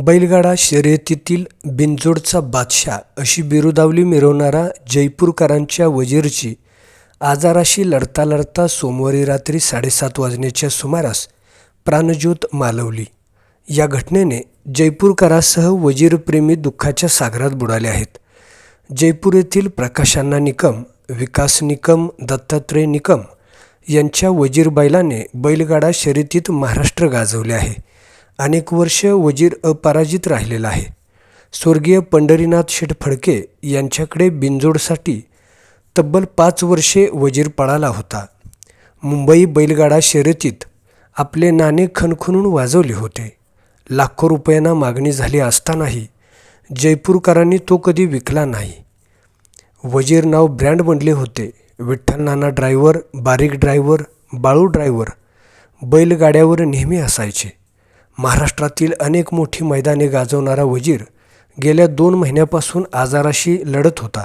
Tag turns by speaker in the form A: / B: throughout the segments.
A: बैलगाडा शर्यतीतील बिनजोडचा बादशाह अशी बिरुदावली मिरवणारा जयपूरकरांच्या वजीरची आजाराशी लढता लढता सोमवारी रात्री साडेसात वाजण्याच्या सुमारास प्राणज्योत मालवली. या घटनेने जयपूरकरासह वजीरप्रेमी दुःखाच्या सागरात बुडाले आहेत. जयपूर येथील प्रकाशांना निकम विकास निकम दत्तात्रय निकम यांच्या वजीर बैलाने बैलगाडा शर्यतीत महाराष्ट्र गाजवले आहे. अनेक वर्ष वजीर अपराजित राहिलेला आहे. स्वर्गीय पंढरीनाथ शेठ फडके यांच्याकडे बिनजोडसाठी तब्बल पाच वर्षे वजीर पळाला होता. मुंबई बैलगाडा शर्यतीत आपले नाणे खणखणून वाजवले होते. लाखो रुपयांना मागणी झाली असतानाही जयपूरकरांनी तो कधी विकला नाही. वजीर नाव ब्रँड बनले होते. Vitthal Nana driver Barik driver Balu driver बैलगाड्यावर नेहमी असायचे. महाराष्ट्रातील अनेक मोठी मैदाने गाजवणारा वजीर गेल्या दोन महिन्यापासून आजाराशी लढत होता.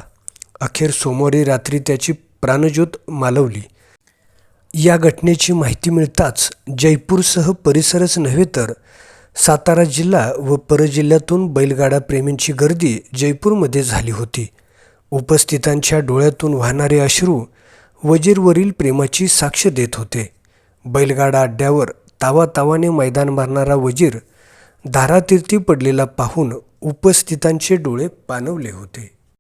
A: अखेर सोमवारी रात्री त्याची प्राणज्योत मालवली. या घटनेची माहिती मिळताच जयपूरसह परिसरच नव्हे तर सातारा जिल्हा व परजिल्ह्यातून बैलगाडा प्रेमींची गर्दी जयपूरमध्ये झाली होती. उपस्थितांच्या डोळ्यातून वाहणारे अश्रू वजीरवरील प्रेमाची साक्ष देत होते. बैलगाडा अड्ड्यावर तावातावाने मैदान मारणारा वजीर धारातीर्थी पडलेला पाहून उपस्थितांचे डोळे पाणवले होते.